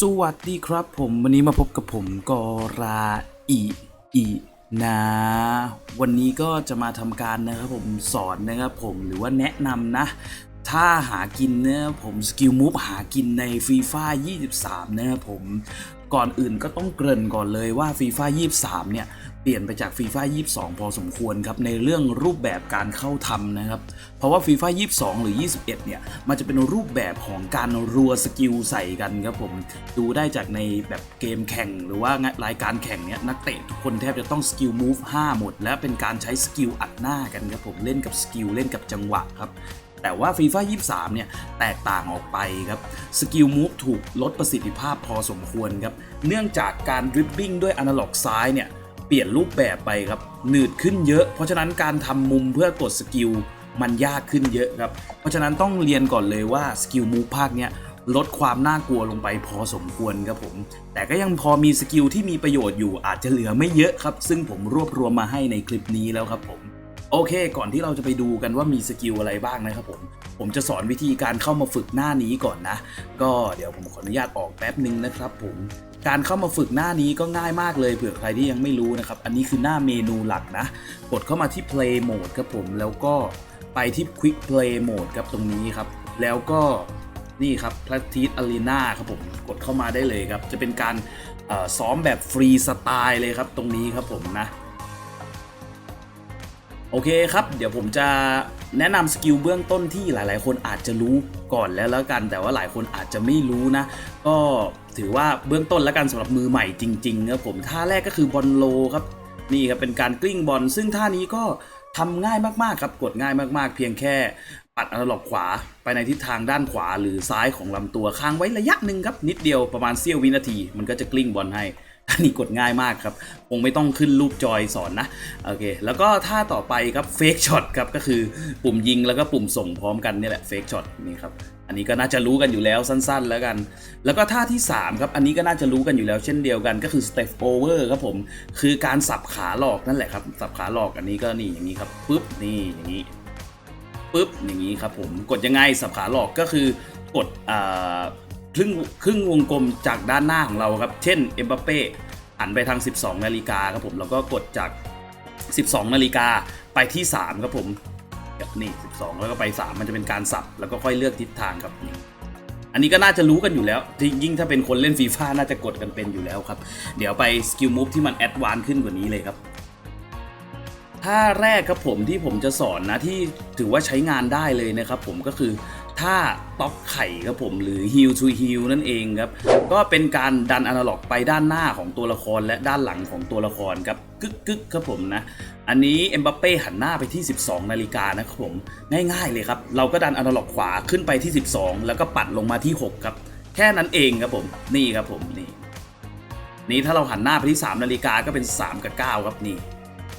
สวัสดีครับผมวันนี้มาพบกับผมกอราอีอีนะวันนี้ก็จะมาทำการนะครับผมสอนนะครับผมหรือว่าแนะนำนะ ถ้าหากินนะครับผมสกิลมูฟหากินในฟีฟ่า23 นะครับผมก่อนอื่นก็ต้องเกริ่นก่อนเลยว่าฟีฟ่า23 เนี่ย เปลี่ยนไปจากฟีฟ่า22 พอสมควรครับในเรื่องรูปแบบการเข้าทำนะครับ เพราะว่าฟีฟ่า22 หรือ 21 เนี่ย มันจะเป็นรูปแบบของการรัวสกิลใส่กันครับผม ดูได้จากในแบบเกมแข่ง หรือว่ารายการแข่งเนี่ย นักเตะทุกคนแทบจะต้องสกิลมูฟ5หมด และเป็นการใช้สกิลอัดหน้ากันครับผมเล่นกับสกิลเล่นกับจังหวะครับแต่ว่า FIFA 23 เนี่ย แตกต่างออกไปครับ สกิลมูฟถูกลดประสิทธิภาพพอสมควรครับ เนื่องจากการดริบบิ้งด้วยอนาล็อกซ้ายเนี่ย ลี่ยนรูปแบบไปครับหนืดขึ้นเยอะ เพราะฉะนั้นการทำมุมเพื่อกดสกิลมันยากขึ้นเยอะครับ เพราะฉะนั้นต้องเรียนก่อนเลยว่าสกิลมูฟภาคเนี้ยลดความน่ากลัวลงไปพอสมควรครับผม แต่ก็ยังพอมีสกิลที่มีประโยชน์อยู่อาจจะเหลือไม่เยอะครับ ซึ่งผมรวบรวมมาให้ในคลิปนี้แล้วครับผม โอเค ก่อนที่เราจะไปดูกันว่ามีสกิลอะไรบ้างนะครับผม ผมจะสอนวิธีการเข้ามาฝึกหน้านี้ก่อนนะ ก็เดี๋ยวผมขออนุญาตออกแป๊บหนึ่งนะครับผม การเข้ามาฝึกหน้านี้ก็ง่ายมากเลยเผื่อใครที่ยังไม่รู้นะครับ อันนี้คือหน้าเมนูหลักนะ กดเข้ามาที่ play mode ครับผม แล้วก็ไปที่ quick play mode ครับตรงนี้ครับ แล้วก็นี่ครับ practice arena ครับผม กดเข้ามาได้เลยครับ จะเป็นการซ้อมแบบฟรีสไตล์เลยครับตรงนี้ครับผมนะ โอเคครับ เดี๋ยวผมจะแนะนำสกิลเบื้องต้นที่หลาย ๆ คนอาจจะรู้ก่อนแล้วแล้วกัน แต่ว่าหลายคนอาจจะไม่รู้นะ ก็ ถือว่าเบื้องต้นแล้วกันสำหรับมือใหม่จริงๆครับผมท่าแรกก็คือบอลโลครับนี่ครับเป็นการกลิ้งบอลซึ่งท่านี้ก็ทำง่ายมากๆครับกดง่ายมากๆ เพียงแค่ปัดอนาล็อกขวาไปในทิศทางด้านขวาหรือซ้ายของลำตัวค้างไว้ระยะหนึ่งครับนิดเดียวประมาณเสี้ยววินาที มันก็จะกลิ้งบอลให้อันนี้กดง่ายมากครับคงไม่ต้องขึ้นรูปจอยสอนนะโอเคแล้วก็ท่าต่อไปครับเฟกช็อตครับก็คือปุ่มยิงแล้วก็ปุ่มส่งพร้อมกันนี่แหละเฟกช็อตนี่ครับ นนี้ก็น่าจะรู้กันอยู่แล้วสั้นๆ แล้วกัน แล้วก็ท่าที่ 3 ครับ อันนี้ก็น่าจะรู้กันอยู่แล้วเช่นเดียวกันก็คือ step over ครับผม คือการสับขาหลอกนั่นแหละครับ สับขาหลอกอันนี้ก็นี่อย่างนี้ครับปุ๊บนี่อย่างนี้ปุ๊บอย่างนี้ครับผมกดยังไงสับขาหลอกก็คือกดอ่าครึ่งครึ่งวงกลมจากด้านหน้าของเราครับ เช่นเอ็มบัปเป้หันไปทาง 12 นาฬิกาครับผมแล้วก็กดจาก 12 นาฬิกาไปที่ 3 ครับผม แบบนี่12 แล้วก็ไป 3 มันจะเป็นการสับ แล้วก็ค่อยเลือกทิศทางครับ อันนี้ก็น่าจะรู้กันอยู่แล้วที่ยิ่งถ้าเป็นคนเล่นฟีฟ่าน่าจะกดกันเป็นอยู่แล้วครับ เดี๋ยวไปสกิลมูฟที่มันแอดวานขึ้นกว่านี้เลยครับท่าแรกครับผมที่ผมจะสอนนะที่ถือว่าใช้งานได้เลยนะครับผมก็คือท่าต๊อกไข่ครับผมหรือ heel to heel นั่นเองครับ ก็เป็นการดันอนาล็อกไปด้านหน้าของตัวละครและด้านหลังของตัวละครครับ กึกกึกครับผมนะ อันนี้เอ็มบัปเป้หันหน้าไปที่ 12 นาฬิกานะครับผม ง่ายๆเลยครับ เราก็ดันอนาล็อกขวาขึ้นไปที่ 12 แล้วก็ปัดลงมาที่ 6 ครับ แค่นั้นเองครับผม นี่ครับผมนี่ นี่ถ้าเราหันหน้าไปที่ 3 นาฬิกาก็เป็น 3 กับ 9 ครับนี่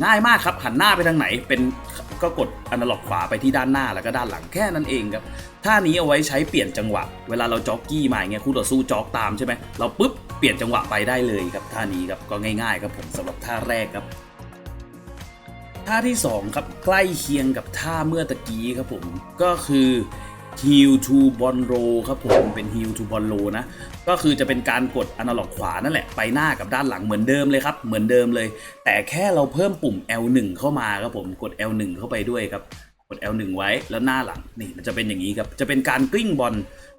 ง่ายมากครับหันหน้าไปทางไหนเป็นก็กดอนาล็อกขวาไปที่ด้านหน้าแล้วก็ด้านหลังแค่นั้นเองครับท่านี้เอาไว้ใช้เปลี่ยนจังหวะ เวลาเราจ็อกกี้มาอย่างเงี้ยคู่ต่อสู้จ็อกตามใช่ไหมเราปุ๊บเปลี่ยนจังหวะไปได้เลยครับท่านี้ครับก็ง่ายๆครับผมสำหรับท่าแรกครับท่าที่สองครับใกล้เคียงกับท่าเมื่อตะกี้ครับผมก็คือ heel to b o n r o ครับผมเป็น heel to b o n r o นะ ก็คือจะเป็นการกดอนาล็อกขวานั่นแหละ ไปหน้ากับด้านหลังเหมือนเดิมเลยครับ เหมือนเดิมเลย แต่แค่เราเพิ่มปุ่ม L1 เข้ามาครับผมกด L1 เข้าไปด้วยครับ กด L1 ไว้แล้วหน้าหลังนี่มันจะเป็นอย่างนี้ครับ จะเป็นการกลิ้งบอล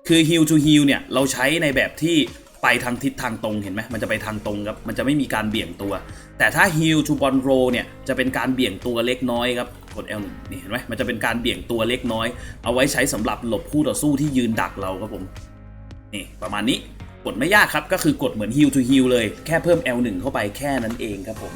คือ heel to heel เนี่ยเราใช้ในแบบที่ไปทางทิศทางตรงเห็นไหมมันจะไปทางตรงครับ มันจะไม่มีการเบี่ยงตัว แต่ถ้า heel to ball roll เนี่ยจะเป็นการเบี่ยงตัวเล็กน้อยครับ กด L1 นี่เห็นไหมมันจะเป็นการเบี่ยงตัวเล็กน้อย เอาไว้ใช้สำหรับหลบคู่ต่อสู้ที่ยืนดักเราครับผม นี่ประมาณนี้กดไม่ยากครับ ก็คือกดเหมือน heel to heel เลย แค่เพิ่ม L1 เข้าไปแค่นั้นเองครับผม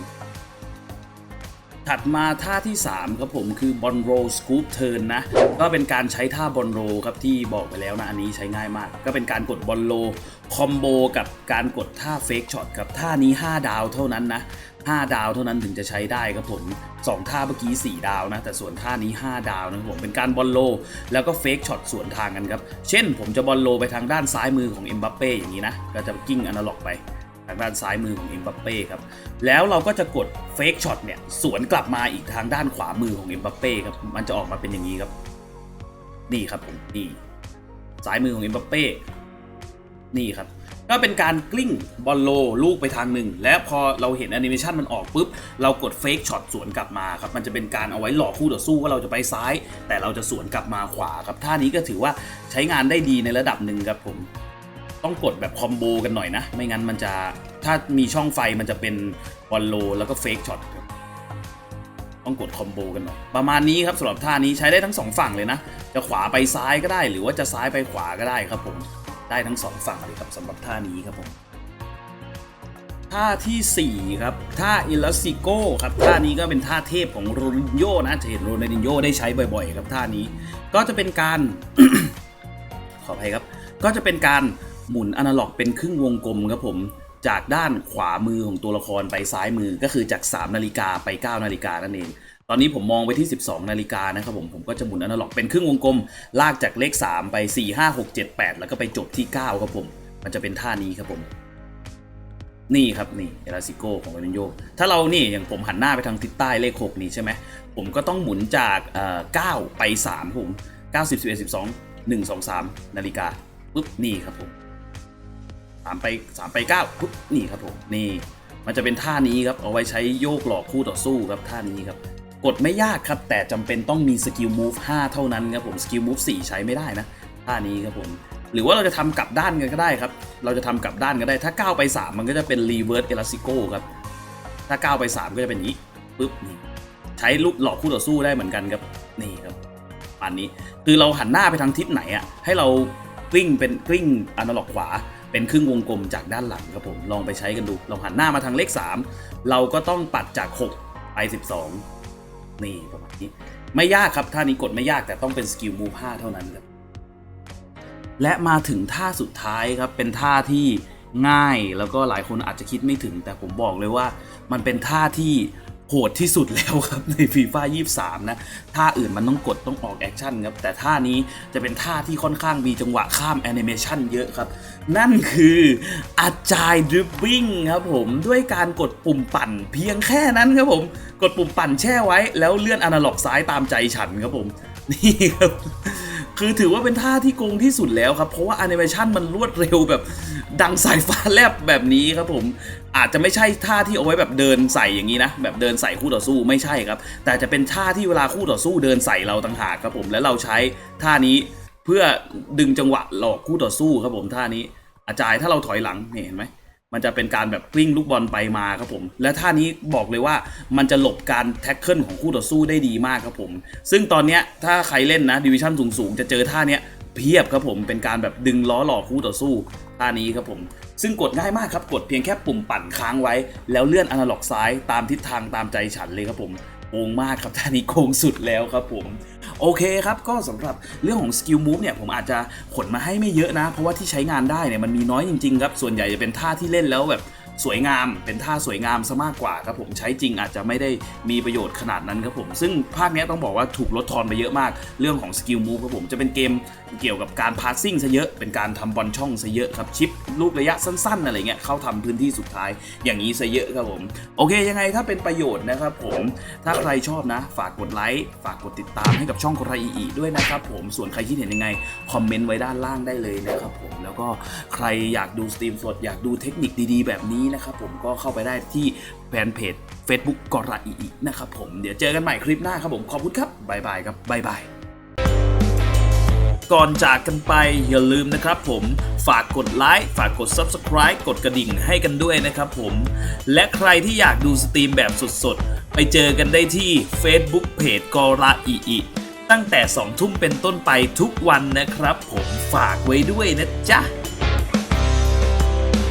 ถัดมาท่าที่ 3 ครับผมคือบอลโรสกูปเทิร์นนะ ก็เป็นการใช้ท่าบอลโรครับที่บอกไปแล้วนะ อันนี้ใช้ง่ายมาก ก็เป็นการกดบอลโรคอมโบกับการกดท่าเฟกช็อตครับท่านี้ 5 ดาวเท่านั้นนะ 5 ดาวเท่านั้นถึงจะใช้ได้ครับผม 2 ท่าเมื่อกี้ 4 ดาวนะ แต่ส่วนท่านี้ 5 ดาวนะครับผมเป็นการบอลโล แล้วก็เฟกช็อตสวนทางกันครับ เช่น ผมจะบอลโลไปทางด้านซ้ายมือของเอ็มบัปเป้อย่างนี้นะ ก็จะกิ้งอนาล็อกไปทางด้านซ้ายมือของเอ็มบัปเป้ครับ แล้วเราก็จะกดเฟกช็อตเนี่ยสวนกลับมาอีกทางด้านขวามือของเอ็มบัปเป้ครับมันจะออกมาเป็นอย่างนี้ครับนี่ครับผมนี่ซ้ายมือของเอ็มบัปเป้นี่ครับ ก็เป็นการกลิ้งบอลโลลูกไปทางหนึ่ง และพอเราเห็นแอนิเมชันมันออกปุ๊บ เรากดเฟกช็อตสวนกลับมาครับ มันจะเป็นการเอาไว้หลอกคู่ต่อสู้ว่าเราจะไปซ้าย แต่เราจะสวนกลับมาขวาครับ ท่านี้ก็ถือว่าใช้งานได้ดีในระดับหนึ่งครับผม ต้องกดแบบคอมโบกันหน่อยนะ ไม่งั้นมันจะ ถ้ามีช่องไฟมันจะเป็นบอลโลแล้วก็เฟกช็อตต้องกดคอมโบกันหน่อย ประมาณนี้ครับสำหรับท่านี้ใช้ได้ทั้งสองฝั่งเลยนะ จะขวาไปซ้ายก็ได้ หรือว่าจะซ้ายไปขวาก็ได้ครับผม ได้ทั้งสองฝั่งเลยครับสำหรับท่านี้ครับผมท่าทีสี่4 ครับ ท่าอิลาซิโกครับ ท่านี้ก็เป็นท่าเทพของโรนัลโยนะ จะเห็นโรนัลโยได้ใช้บ่อยๆ ครับท่านี้ ก็จะเป็นการ ขออภัยครับ ก็จะเป็นการหมุนอนาล็อกเป็นครึ่งวงกลมครับผม จากด้านขวามือของตัวละครไปซ้ายมือ ก็คือจาก 3 นาฬิกาไป 9 นาฬิกานั่นเอง ตอนนี้ผมมองไปที่ 12 นาฬิกานะครับผม ผมก็จะหมุนอนาล็อกเป็นครึ่งวงกลม ลากจากเลข 3 ไป 4 5 6 7 8 แล้วก็ไปจบที่ 9 ครับผม มันจะเป็นท่านี้ครับผม นี่ครับนี่เอลาซิโกของเรนโยถ้าเรานี่อย่างผมหันหน้าไปทางทิศใต้เลข 6 นี่ใช่ไหม ผมก็ต้องหมุนจากเอ่อ9ไป3ผม9 10 11 12 1 2 3 นาฬิกาปุ๊บนี่ครับผมสามไปสามไปเก้าปุ๊บนี่ครับผมนี่มันจะเป็นท่านี้ครับเอาไว้ใช้โยกหลอกคู่ต่อสู้ครับท่านี้ครับ กดไม่ยากครับ แต่จำเป็นต้องมีสกิลมูฟ5เท่านั้นครับผมสกิลมูฟ4ใช้ไม่ได้นะท่านี้ครับผม หรือว่าเราจะทำกลับด้านกันก็ได้ครับ เราจะทำกลับด้านก็ได้ถ้าก้าวไป 3 มันก็จะเป็น reverse elastico ครับ ถ้าก้าวไป 3 ก็จะเป็นอย่างนี้ปุ๊บนี่ใช้ลูกหลอกคู่ต่อสู้ได้เหมือนกันครับนี่ครับอันนี้คือเราหันหน้าไปทางทิศไหนอะให้เรากลิ้งเป็นกลิ้งอนาล็อกขวาเป็นครึ่งวงกลมจากด้านหลังครับผมลองไปใช้กันดู เราหันหน้ามาทางเลข 3 เราก็ต้องปัดจาก 6 ไป 12 นี่ประมาณนี้ไม่ยากครับท่านี้กดไม่ยากแต่ต้องเป็นสกิลมูฟ5เท่านั้นครับและมาถึงท่าสุดท้ายครับเป็นท่าที่ง่ายแล้วก็หลายคนอาจจะคิดไม่ถึง แต่ผมบอกเลยว่า มันเป็นท่าที่ โหดที่สุดแล้วครับในฟีฟ่า23 นะ ท่าอื่นมันต้องกดต้องออกแอคชั่นครับ แต่ท่านี้จะเป็นท่าที่ค่อนข้างมีจังหวะข้ามแอนิเมชันเยอะครับ นั่นคืออาจายดริบบิ้งครับผม ด้วยการกดปุ่มปั่นเพียงแค่นั้นครับผม กดปุ่มปั่นแช่ไว้ แล้วเลื่อนอนาล็อกซ้ายตามใจฉันครับผม นี่ครับ คือถือว่าเป็นท่าที่โกงที่สุดแล้วครับ เพราะว่าแอนิเมชันมันรวดเร็วแบบดังสายฟ้าแลบแบบนี้ครับผมอาจจะไม่ใช่ท่าที่เอาไว้แบบเดินใส่อย่างนี้นะ แบบเดินใส่คู่ต่อสู้ไม่ใช่ครับ แต่จะเป็นท่าที่เวลาคู่ต่อสู้เดินใส่เราต่างหากครับผมแล้วเราใช้ท่านี้เพื่อดึงจังหวะหลอกคู่ต่อสู้ครับผมท่านี้อาจารย์ถ้าเราถอยหลังนี่เห็นไหม มันจะเป็นการแบบกลิ้งลูกบอลไปมาครับผม และท่านี้บอกเลยว่ามันจะหลบการแท็กเกิลของคู่ต่อสู้ได้ดีมากครับผม ซึ่งตอนนี้ถ้าใครเล่นนะดิวิชั่นสูงๆ จะเจอท่านี้เพียบครับผมเป็นการแบบดึงล้อหลอกคู่ต่อสู้ท่านี้ครับผม ซึ่งกดง่ายมากครับกดเพียงแค่ปุ่มปั่นค้างไว้ แล้วเลื่อนอนาล็อกซ้ายตามทิศทางตามใจฉันเลยครับผม โกงมากครับท่านี้โกงสุดแล้วครับผมโอเคครับก็สำหรับเรื่องของสกิลมูฟเนี่ยผมอาจจะขนมาให้ไม่เยอะนะ เพราะว่าที่ใช้งานได้เนี่ยมันมีน้อยจริงๆครับส่วนใหญ่จะเป็นท่าที่เล่นแล้วแบบ สวยงาม เป็นท่าสวยงามซะมากกว่าครับผมใช้จริงอาจจะไม่ได้มีประโยชน์ขนาดนั้นครับผม ซึ่งภาคนี้ต้องบอกว่าถูกลดทอนไปเยอะมาก เรื่องของสกิลมูฟครับผมจะเป็นเกมเกี่ยวกับการพาสซิ่งซะเยอะ เป็นการทำบอลช่องซะเยอะครับชิปลูกระยะสั้นๆอะไรเงี้ยเข้าทำพื้นที่สุดท้ายอย่างนี้ซะเยอะครับผม โอเคยังไงถ้าเป็นประโยชน์นะครับผมถ้าใครชอบนะ ฝากกดไลค์ฝากกดติดตามให้กับช่องคนไรอีอีด้วยนะครับผมส่วนใครคิดเห็นยังไงคอมเมนต์ไว้ด้านล่างได้เลยนะครับผมแล้วก็ใครอยากดูสตรีมสดอยากดูเทคนิคดีๆ แบบนี้นะครับผมก็เข้าไปได้ที่แฟนเพจ Facebook กอระอีอีนะครับผม เดี๋ยวเจอกันใหม่คลิปหน้าครับผม ขอบคุณครับบายบายครับบายบายก่อนจากกันไปอย่าลืมนะครับผมฝากกดไลค์ฝากกด Subscribe กดกระดิ่งให้กันด้วยนะครับผมและใครที่อยากดูสตรีมแบบสดๆ ไปเจอกันได้ที่ Facebook Page กอราอีอีตั้งแต่ 2 ทุ่มเป็นต้นไปทุกวันนะครับผมฝากไว้ด้วยนะจ๊ะ